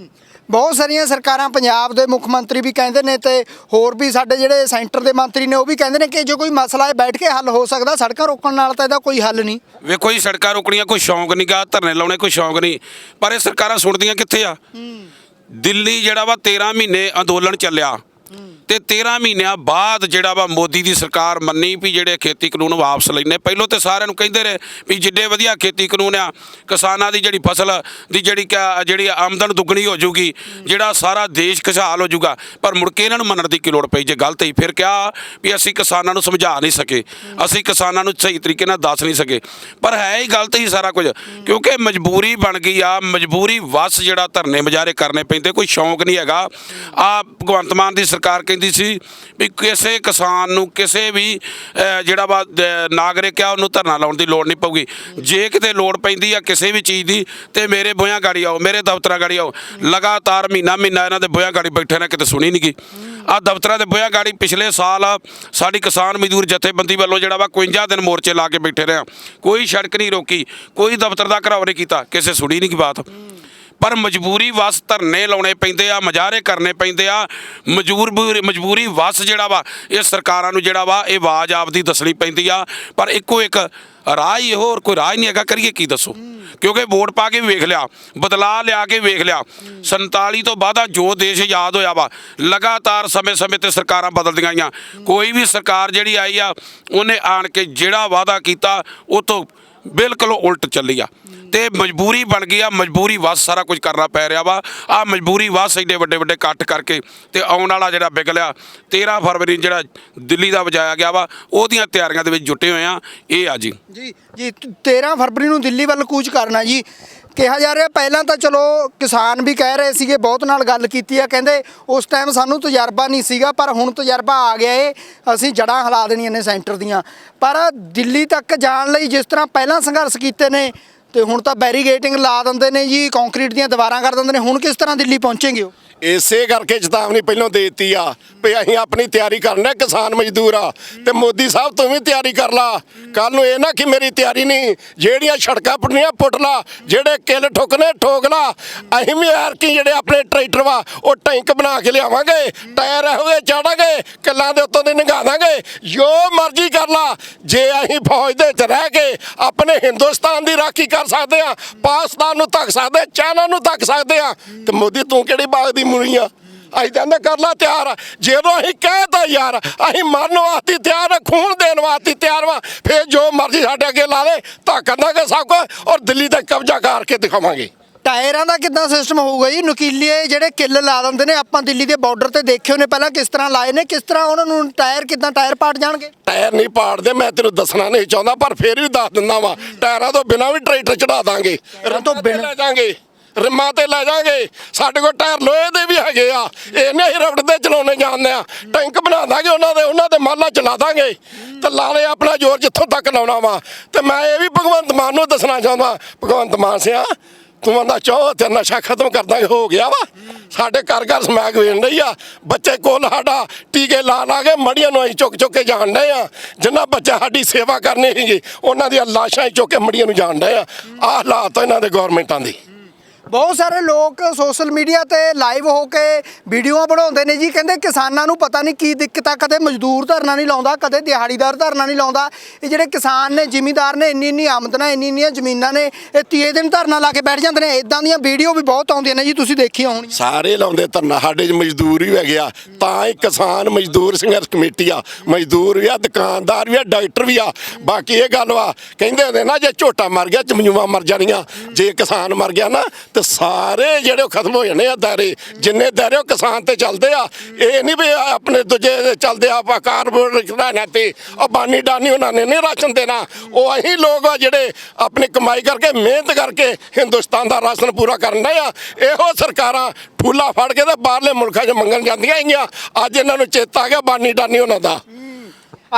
ਬਹੁਤ ਸਾਰੀਆਂ ਸਰਕਾਰਾਂ ਪੰਜਾਬ ਦੇ ਮੁੱਖ ਮੰਤਰੀ ਵੀ ਕਹਿੰਦੇ ਨੇ ਤੇ ਹੋਰ ਵੀ ਸਾਡੇ ਜਿਹੜੇ ਸੈਂਟਰ ਦੇ ਮੰਤਰੀ ਨੇ ਉਹ ਵੀ ਕਹਿੰਦੇ ਨੇ ਕਿ ਜੋ ਕੋਈ ਮਸਲਾ ਹੈ ਬੈਠ ਕੇ ਹੱਲ ਹੋ ਸਕਦਾ ਸੜਕਾਂ ਰੋਕਣ ਨਾਲ ਤਾਂ ਇਹਦਾ ਕੋਈ ਹੱਲ ਨਹੀਂ। ਵੇਖੋ ਜੀ ਸੜਕਾਂ ਰੋਕਣੀਆਂ ਕੋਈ ਸ਼ੌਂਕ ਨਹੀਂ ਗਾ ਧਰਨੇ ਲਾਉਣੇ ਕੋਈ ਸ਼ੌਂਕ ਨਹੀਂ ਪਰ ਇਹ ਸਰਕਾਰਾਂ ਸੁਣਦੀਆਂ ਕਿੱਥੇ ਆ? ਦਿੱਲੀ ਜਿਹੜਾ ਵਾ 13 ਮਹੀਨੇ ਅੰਦੋਲਨ ਚੱਲਿਆ। ਤੇ 13 ਮਹੀਨਿਆਂ ਬਾਅਦ ਜਿਹੜਾ ਵਾ ਮੋਦੀ ਦੀ ਸਰਕਾਰ ਮੰਨੀ ਵੀ ਜਿਹੜੇ ਖੇਤੀ ਕਾਨੂੰਨ ਵਾਪਸ ਲੈਣੇ ਪਹਿਲਾਂ ਤੇ ਸਾਰਿਆਂ ਨੂੰ ਕਹਿੰਦੇ ਰਹੇ ਵੀ ਜਿੱਡੇ ਵਧੀਆ ਖੇਤੀ ਕਾਨੂੰਨ ਆ, ਕਿਸਾਨਾਂ ਦੀ ਜਿਹੜੀ ਫਸਲ ਦੀ ਜਿਹੜੀ ਕਿਆ- ਜਿਹੜੀ ਆਮਦਨ ਦੁੱਗਣੀ ਹੋ ਜਾਊਗੀ, ਜਿਹੜਾ ਸਾਰਾ ਦੇਸ਼ ਖੁਸ਼ਹਾਲ ਹੋ ਜਾਊਗਾ, ਪਰ ਮੁੜ ਕੇ ਇਹਨਾਂ ਨੂੰ ਮੰਨਣ ਦੀ ਕੀ ਲੋੜ ਪਈ? ਜੇ ਗਲਤ ਹੀ ਫਿਰ ਕਿਹਾ ਵੀ ਅਸੀਂ ਕਿਸਾਨਾਂ ਨੂੰ ਸਮਝਾ ਨਹੀਂ ਸਕੇ, ਅਸੀਂ ਕਿਸਾਨਾਂ ਨੂੰ ਸਹੀ ਤਰੀਕੇ ਨਾਲ ਦੱਸ ਨਹੀਂ ਸਕੇ। ਪਰ ਹੈ ਹੀ ਗਲਤ ਹੀ ਸਾਰਾ ਕੁਝ, ਕਿਉਂਕਿ ਮਜਬੂਰੀ ਬਣ ਗਈ ਆ, ਮਜਬੂਰੀ ਵਸ ਜਿਹੜਾ ਧਰਨੇ ਮੁਜ਼ਾਹਰੇ ਕਰਨੇ ਪੈਂਦੇ, ਕੋਈ ਸ਼ੌਂਕ ਨਹੀਂ ਹੈਗਾ। ਆ ਭਗਵੰਤ ਮਾਨ ਦੀ ਸਰਕਾਰ ਕਹਿੰਦੀ ਸੀ ਵੀ ਕਿਸੇ ਕਿਸਾਨ ਨੂੰ ਕਿਸੇ ਵੀ ਜਿਹੜਾ ਵਾ ਨਾਗਰਿਕ ਆ, ਉਹਨੂੰ ਧਰਨਾ ਲਾਉਣ ਦੀ ਲੋੜ ਨਹੀਂ ਪਊਗੀ। ਜੇ ਕਿਤੇ ਲੋੜ ਪੈਂਦੀ ਆ ਕਿਸੇ ਵੀ ਚੀਜ਼ ਦੀ, ਤੇ ਮੇਰੇ ਬੋਹਾਂ ਗਾੜੀ ਆਓ, ਮੇਰੇ ਦਫ਼ਤਰਾਂ ਗਾੜੀ ਆਓ। ਲਗਾਤਾਰ ਮਹੀਨਾ ਮਹੀਨਾ ਇਹਨਾਂ ਦੇ ਬੋਹਾਂ ਗਾੜੀ ਬੈਠੇ ਨੇ, ਕਿਤੇ ਸੁਣੀ ਨਹੀਂ ਗਈ। ਆ ਦਫ਼ਤਰਾਂ ਦੇ ਬੋਹਾਂ ਗਾੜੀ ਪਿਛਲੇ ਸਾਲ ਸਾਡੀ ਕਿਸਾਨ ਮਜ਼ਦੂਰ ਜਥੇਬੰਦੀ ਵੱਲੋਂ ਜਿਹੜਾ ਵਾ 51 ਦਿਨ ਮੋਰਚੇ ਲਾ ਕੇ ਬੈਠੇ ਰਹੇ ਕੋਈ ਸੜਕ ਨਹੀਂ ਰੋਕੀ, ਕੋਈ ਦਫ਼ਤਰ ਦਾ ਘਰਾਓ ਨਹੀਂ ਕੀਤਾ, ਕਿਸੇ ਸੁਣੀ ਨਹੀਂ ਕੀ ਬਾਤ। ਪਰ ਮਜਬੂਰੀ ਵਸ ਧਰਨੇ ਲਾਉਣੇ ਪੈਂਦੇ ਆ ਮਜਾਰੇ ਕਰਨੇ ਪੈਂਦੇ ਆ। ਮਜਬੂਰ ਮਜਬੂਰੀ ਵਸ ਜਿਹੜਾ ਵਾ, ਇਹ ਸਰਕਾਰਾਂ ਨੂੰ ਜਿਹੜਾ ਵਾ, ਇਹ ਆਵਾਜ਼ ਆਪਦੀ ਦੱਸਣੀ ਪੈਂਦੀ ਆ। ਪਰ ਇੱਕੋ ਇੱਕ ਰਾਹ ਹੀ ਇਹੋ, ਹੋਰ ਕੋਈ ਰਾਹ ਨਹੀਂ ਹੈਗਾ, ਕਰੀਏ ਕੀ ਦੱਸੋ? ਕਿਉਂਕਿ ਵੋਟ ਪਾ ਕੇ ਵੇਖ ਲਿਆ ਬਦਲਾ ਲਿਆ ਕੇ ਵੇਖ ਲਿਆ। 47 ਤੋਂ ਬਾਅਦ ਜੋ ਦੇਸ਼ ਆਜ਼ਾਦ ਹੋਇਆ ਵਾ, ਲਗਾਤਾਰ ਸਮੇਂ-ਸਮੇਂ ਤੇ ਸਰਕਾਰਾਂ ਬਦਲਦੀਆਂ ਆਈਆਂ। ਕੋਈ ਵੀ ਸਰਕਾਰ ਜਿਹੜੀ ਆਈ ਆ, ਉਹਨੇ ਆਣ ਕੇ ਜਿਹੜਾ ਵਾਅਦਾ ਕੀਤਾ, ਉਹ ਤੋਂ ਬਿਲਕੁਲ ਉਲਟ ਚੱਲੀ ਆ। ਤੇ ਮਜਬੂਰੀ ਬਣ ਗਈ ਆ, ਮਜਬੂਰੀ ਵਸ ਸਾਰਾ ਕੁਝ ਕਰਨਾ ਪੈ ਰਿਹਾ ਵਾ। ਆ ਮਜਬੂਰੀ ਵਸ ਏਡੇ ਵੱਡੇ ਵੱਡੇ ਕੱਟ ਕਰਕੇ ਤੇ ਆਉਣ ਵਾਲਾ ਜਿਹੜਾ ਵਿਗਲਿਆ 13 ਫਰਵਰੀ ਨੂੰ ਜਿਹੜਾ ਦਿੱਲੀ ਦਾ ਵਜਾਇਆ ਗਿਆ ਵਾ, ਉਹਦੀਆਂ ਤਿਆਰੀਆਂ ਦੇ ਵਿੱਚ ਜੁਟੇ ਹੋਏ ਆ। ਇਹ ਆ ਜੀ। ਜੀ ਜੀ 13 ਫਰਵਰੀ ਨੂੰ ਦਿੱਲੀ ਵੱਲ ਕੂਚ ਕਰਨਾ ਜੀ। ਕਿਹਾ ਜਾ ਰਿਹਾ ਪਹਿਲਾਂ ਤਾਂ ਚਲੋ ਕਿਸਾਨ ਵੀ ਕਹਿ ਰਹੇ ਸੀਗੇ, ਬਹੁਤ ਨਾਲ ਗੱਲ ਕੀਤੀ ਆ, ਕਹਿੰਦੇ ਉਸ ਟਾਈਮ ਸਾਨੂੰ ਤਜਰਬਾ ਨਹੀਂ ਸੀਗਾ, ਪਰ ਹੁਣ ਤਜਰਬਾ ਆ ਗਿਆ ਏ। ਅਸੀਂ ਜੜਾਂ ਹਿਲਾ ਦੇਣੀਆਂ ਨੇ ਸੈਂਟਰ ਦੀਆਂ। ਪਰ ਦਿੱਲੀ ਤੱਕ ਜਾਣ ਲਈ ਜਿਸ ਤਰ੍ਹਾਂ ਪਹਿਲਾਂ ਸੰਘਰਸ਼ ਕੀਤੇ ਨੇ ਤੇ ਹੁਣ ਤਾਂ ਬੈਰੀਗੇਟਿੰਗ ਲਾ ਦਿੰਦੇ ਨੇ ਜੀ ਕੰਕਰੀਟ ਦੀਆਂ ਦੀਵਾਰਾਂ ਕਰ ਦਿੰਦੇ ਨੇ। ਹੁਣ ਕਿਸ ਤਰ੍ਹਾਂ ਦਿੱਲੀ ਪਹੁੰਚेंगे ਉਹ? ਇਸੇ ਕਰਕੇ ਚੇਤਾਵਨੀ ਪਹਿਲਾਂ ਦੇ ਦਿੱਤੀ ਆ ਵੀ ਅਸੀਂ ਆਪਣੀ ਤਿਆਰੀ ਕਰਨਾ, ਕਿਸਾਨ ਮਜ਼ਦੂਰ ਆ। ਤੇ ਮੋਦੀ ਸਾਹਿਬ ਤੂੰ ਵੀ ਤਿਆਰੀ ਕਰ ਲਾ। ਕੱਲ ਨੂੰ ਇਹ ਨਾ ਕਿ ਮੇਰੀ ਤਿਆਰੀ ਨਹੀਂ, ਜਿਹੜੀਆਂ ਸੜਕਾਂ ਪੁੱਟਣੀਆਂ ਪੁੱਟ ਲਾ, ਜਿਹੜੇ ਕਿੱਲ ਠੋਕਨੇ ਠੋਕ ਲਾ। ਅਸੀਂ ਵੀ ਯਾਰ ਕੀ ਜਿਹੜੇ ਆਪਣੇ ਟਰੈਕਟਰ ਵਾ, ਉਹ ਟੈਂਕ ਬਣਾ ਕੇ ਲਿਆਵਾਂਗੇ, ਟਾਇਰ ਹੋਵੇ ਚਾੜਾਂਗੇ, ਕਿੱਲਾਂ ਦੇ ਉੱਤੋਂ ਦੀ ਨਿੰਗਾ ਦਾਂਗੇ। ਜੋ ਮਰਜ਼ੀ ਕਰ ਲਾ। ਜੇ ਅਸੀਂ ਫੌਜ ਦੇ ਵਿੱਚ ਰਹਿ ਕੇ ਆਪਣੇ ਹਿੰਦੁਸਤਾਨ ਦੀ ਰਾਖੀ ਕਰ ਸਕਦੇ ਆ, ਪਾਕਿਸਤਾਨ ਨੂੰ ਧੱਕ ਸਕਦੇ, ਚਾਈਨਾ ਨੂੰ ਧੱਕ ਸਕਦੇ ਆ, ਤੇ ਮੋਦੀ ਤੂੰ ਕਿਹੜੀ ਬਾਗ ਦੀ ਮੁਰੀ ਆ ਅਸੀਂ ਕਹਿੰਦੇ ਕਰ ਲਾ ਤਿਆਰ। ਜਦੋਂ ਅਸੀਂ ਕਹਿਤਾ ਯਾਰ ਅਸੀਂ ਮਰਨ ਵਾਸਤੇ ਤਿਆਰ ਆ ਖੂਨ ਦੇਣ ਵਾਸਤੇ ਤਿਆਰ ਵਾ। ਫੇਰ ਜੋ ਮਰਜ਼ੀ ਸਾਡੇ ਅੱਗੇ ਲਾ ਦੇ ਧੱਕ ਦਾਂਗੇ ਸਭ ਕੁਝ ਔਰ ਦਿੱਲੀ ਤੇ ਕਬਜ਼ਾ ਕਰਕੇ ਦਿਖਾਵਾਂਗੇ। ਟਾਇਰਾਂ ਦਾ ਕਿੱਦਾਂ ਸਿਸਟਮ ਹੋਊਗਾ ਜੀ? ਨੁਕੀਲੇ ਜਿਹੜੇ ਕਿੱਲ ਲਾ ਦਿੰਦੇ ਨੇ ਆਪਾਂ ਦਿੱਲੀ ਦੇ ਬਾਰਡਰ ਤੇ ਦੇਖੇ ਹੋਣੇ ਪਹਿਲਾਂ ਕਿਸ ਤਰ੍ਹਾਂ ਲਾਏ ਨੇ ਕਿਸ ਤਰ੍ਹਾਂ ਉਹਨਾਂ ਨੂੰ ਟਾਇਰ ਕਿੱਦਾਂ ਟਾਇਰ ਪਾਟ ਜਾਣਗੇ? ਟਾਇਰ ਨਹੀਂ ਪਾੜਦੇ ਮੈਂ ਤੈਨੂੰ ਦੱਸਣਾ ਨਹੀਂ ਚਾਹੁੰਦਾ ਪਰ ਫੇਰ ਵੀ ਦੱਸ ਦਿੰਦਾ ਵਾ। ਟਾਇਰਾਂ ਤੋਂ ਬਿਨਾਂ ਵੀ ਟਰੈਕਟਰ ਚੜਾ ਦਾਂਗੇ। ਟਾਇਰਾਂ ਤੋਂ ਰਿੰਮਾਂ ਤੇ ਬਿਨਾਂ? ਲੈ ਜਾਾਂਗੇ। ਰਿਮਾਂ ਤੇ ਲੈ ਜਾਾਂਗੇ। ਸਾਡੇ ਕੋਲ ਟਾਇਰ ਲੋਹੇ ਦੇ ਵੀ ਹੈਗੇ ਆ। ਇਹਨੇ ਨਹੀਂ ਅਸੀਂ ਰਬੜ ਦੇ ਚਲਾਉਣੇ ਜਾਣਦੇ ਆ। ਟੈਂਕ ਬਣਾ ਦਾਂਗੇ ਉਹਨਾਂ ਦੇ ਉਹਨਾਂ ਦੇ ਮਾਲਾ ਚਲਾ ਦਾਂਗੇ। ਤੇ ਲਾਲੇ ਆਪਣਾ ਜ਼ੋਰ ਜਿੱਥੋਂ ਤੱਕ ਲਾਉਣਾ ਵਾ। ਤੇ ਮੈਂ ਇਹ ਵੀ ਭਗਵੰਤ ਮਾਨ ਨੂੰ ਦੱਸਣਾ ਚਾਹੁੰਦਾ, ਭਗਵੰਤ ਮਾਨ ਸਿਆ, ਤੂੰ ਆਂਦਾ ਚਾਹ ਤੇ ਨਸ਼ਾ ਖਤਮ ਕਰਦਾ ਹੋ ਗਿਆ ਵਾ। ਸਾਡੇ ਘਰ ਘਰ ਸਮੈਕ ਵੇਣ ਰਹੀ ਆ। ਬੱਚੇ ਕੋਲ ਸਾਡਾ ਟੀਕੇ ਲਾ ਲਾ ਕੇ ਮੜੀਆਂ ਨੂੰ ਅਸੀਂ ਚੁੱਕ ਚੁੱਕ ਕੇ ਜਾਣ ਰਹੇ ਆ। ਜਿੰਨਾ ਬੱਚਾ ਸਾਡੀ ਸੇਵਾ ਕਰਨੀ ਸੀਗੀ, ਉਹਨਾਂ ਦੀਆਂ ਲਾਸ਼ਾਂ ਹੀ ਚੁੱਕ ਕੇ ਮੜੀਆਂ ਨੂੰ ਜਾਣ ਡਏ ਆ। ਆਹ ਹਾਲਾਤ ਇਹਨਾਂ ਦੇ ਗਵਰਨਮੈਂਟਾਂ ਦੀ। ਬਹੁਤ ਸਾਰੇ ਲੋਕ ਸੋਸ਼ਲ ਮੀਡੀਆ ਤੇ ਲਾਈਵ ਹੋ ਕੇ ਵੀਡੀਓਆਂ ਬਣਾਉਂਦੇ ਨੇ ਜੀ। ਕਹਿੰਦੇ ਕਿਸਾਨਾਂ ਨੂੰ ਪਤਾ ਨਹੀਂ ਕੀ ਦਿੱਕਤ ਆ ਕਦੇ ਮਜ਼ਦੂਰ ਧਰਨਾ ਨਹੀਂ ਲਾਉਂਦਾ, ਕਦੇ ਦਿਹਾੜੀਦਾਰ ਧਰਨਾ ਨਹੀਂ ਲਾਉਂਦਾ। ਇਹ ਜਿਹੜੇ ਕਿਸਾਨ ਨੇ, ਜ਼ਿਮੀਂਦਾਰ ਨੇ ਇੰਨੀ ਇੰਨੀ ਆਮਦਨਾਂ ਇੰਨੀ ਇੰਨੀਆਂ ਜ਼ਮੀਨਾਂ ਨੇ, ਇਹ ਤੀਏ ਦਿਨ ਧਰਨਾ ਲਾ ਕੇ ਬੈਠ ਜਾਂਦੇ ਨੇ। ਇਦਾਂ ਦੀਆਂ ਵੀਡੀਓ ਵੀ ਬਹੁਤ ਆਉਂਦੀਆਂ ਨੇ ਜੀ, ਤੁਸੀਂ ਦੇਖੀ ਹੋਣੀ ਸਾਰੇ ਲਾਉਂਦੇ ਧਰਨਾ, ਸਾਡੇ ਚ ਮਜ਼ਦੂਰ ਵੀ ਹੈਗੇ ਆ। ਤਾਂ ਹੀ ਕਿਸਾਨ ਮਜ਼ਦੂਰ ਸੰਘਰਸ਼ ਕਮੇਟੀ ਆ। ਮਜ਼ਦੂਰ ਵੀ ਆ, ਦੁਕਾਨਦਾਰ ਵੀ ਆ, ਡਾਕਟਰ ਵੀ ਆ। ਬਾਕੀ ਇਹ ਗੱਲ ਵਾ, ਕਹਿੰਦੇ ਹੁੰਦੇ ਨਾ, ਜੇ ਝੋਟਾ ਮਰ ਗਿਆ ਚਮਜੂਆਂ ਮਰ ਜਾਣੀਆਂ। ਜੇ ਕਿਸਾਨ ਮਰ ਗਿਆ ਨਾ ਤੇ ਸਾਰੇ ਜਿਹੜੇ ਉਹ ਖਤਮ ਹੋ ਜਾਣੇ ਆ ਦਾਇਰੇ ਜਿੰਨੇ ਦਾਇਰੇ ਉਹ ਕਿਸਾਨ ਤੇ ਚੱਲਦੇ ਆ, ਇਹ ਨਹੀਂ ਵੀ ਆਪਣੇ ਦੂਜੇ ਚੱਲਦੇ ਆ, ਆਪਾਂ ਕਾਰਪੋਰੇਟ ਘਰਾਣਿਆਂ ਤੇ ਉਹ ਬਾਨੀ ਡਾਨੀ ਉਹਨਾਂ ਨੇ ਨਹੀਂ ਰਾਸ਼ਨ ਦੇਣਾ। ਉਹ ਅਸੀਂ ਲੋਕ ਆ ਜਿਹੜੇ ਆਪਣੀ ਕਮਾਈ ਕਰਕੇ, ਮਿਹਨਤ ਕਰਕੇ ਹਿੰਦੁਸਤਾਨ ਦਾ ਰਾਸ਼ਨ ਪੂਰਾ ਕਰਨ ਡਏ ਆ। ਇਹੋ ਸਰਕਾਰਾਂ ਠੂਲਾ ਫੜ ਕੇ ਤੇ ਬਾਹਰਲੇ ਮੁਲਕਾਂ 'ਚ ਮੰਗਣ ਜਾਂਦੀਆਂ ਹੈਗੀਆਂ ਅੱਜ ਇਹਨਾਂ ਨੂੰ ਚੇਤਾ ਆ ਗਿਆ ਬਾਨੀ ਡਾਨੀ ਉਹਨਾਂ ਦਾ।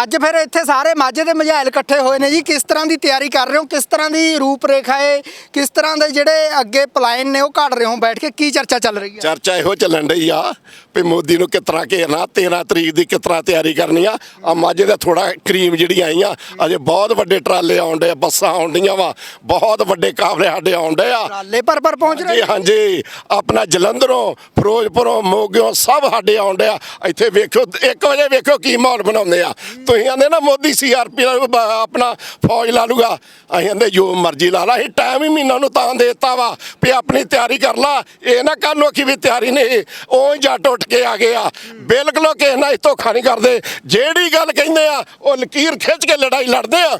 ਅੱਜ ਫਿਰ ਇੱਥੇ ਸਾਰੇ ਮਾਝੇ ਦੇ ਮਝੈਲ ਇਕੱਠੇ ਹੋਏ ਨੇ ਜੀ। ਕਿਸ ਤਰ੍ਹਾਂ ਦੀ ਤਿਆਰੀ ਕਰ ਰਹੇ ਹੋ? ਕਿਸ ਤਰ੍ਹਾਂ ਦੀ ਰੂਪ ਰੇਖਾ ਹੈ? ਕਿਸ ਤਰ੍ਹਾਂ ਦੇ ਜਿਹੜੇ ਅੱਗੇ ਪਲਾਨ ਨੇ ਉਹ ਘੜ ਰਹੇ ਹੋ ਬੈਠ ਕੇ? ਕੀ ਚਰਚਾ ਚੱਲ ਰਹੀ ਹੈ? ਚਰਚਾ ਇਹੋ ਚੱਲਣ ਡਈ ਆ ਵੀ ਮੋਦੀ ਨੂੰ ਕਿਤਰਾ ਘੇਰਨਾ 13 ਤਰੀਕ ਦੀ ਕਿਤਰਾ ਤਿਆਰੀ ਕਰਨੀ ਆ। ਆ ਮਾਝੇ ਦਾ ਥੋੜਾ ਕਰੀਮ ਜਿਹੜੀਆਂ ਆਈਆਂ ਅਜੇ ਬਹੁਤ ਵੱਡੇ ਟਰਾਲੇ ਆਉਣ ਡੇ ਬੱਸਾਂ ਆਉਣ ਡੀਆਂ ਵਾ। ਬਹੁਤ ਵੱਡੇ ਕਾਫਲੇ ਸਾਡੇ ਆਉਣ ਡੇ ਆ। ਟਰਾਲੇ ਪਰ ਪਰ ਪਹੁੰਚ ਰਹੇ ਜੀ ਹਾਂਜੀ। ਆਪਣਾ ਜਲੰਧਰੋਂ ਫਿਰੋਜ਼ਪੁਰੋਂ ਮੋਗਿਓਂ ਸਭ ਸਾਡੇ ਆਉਂਦੇ ਆ। ਇੱਥੇ ਵੇਖੋ 1 ਵਜੇ ਵੇਖੋ ਕੀ ਮਾਹੌਲ ਬਣਾਉਂਦੇ ਆ। ਤੁਸੀਂ ਆਂਦੇ ਨਾ ਮੋਦੀ ਸੀਆਰਪੀ ਆਪਣਾ ਫੌਜ ਲਾ ਲੂਗਾ। ਅਸੀਂ ਆਂਦੇ ਜੋ ਮਰਜ਼ੀ ਲਾ ਲਾ ਇਹ ਟਾਈਮ ਹੀ ਮਹੀਨਾ ਨੂੰ ਤਾਂ ਦੇਤਾ ਵਾ ਵੀ ਆਪਣੀ ਤਿਆਰੀ ਕਰ ਲਾ। ਇਹ ਨਾ ਕਰ ਲੋ ਕਿ ਵੀ ਤਿਆਰੀ ਨਹੀਂ ਉਹ ਹੀ ਜੱਟ ਉੱਠ ਕੇ ਆ ਗਏ ਆ। ਬਿਲਕੁਲ ਕਿਸੇ ਨਾਲ ਇਸ ਧੋਖਾ ਨਹੀਂ ਕਰਦੇ। ਜਿਹੜੀ ਗੱਲ ਕਹਿੰਦੇ ਆ, ਉਹ ਲਕੀਰ ਖਿੱਚ ਕੇ ਲੜਾਈ ਲੜਦੇ ਆ।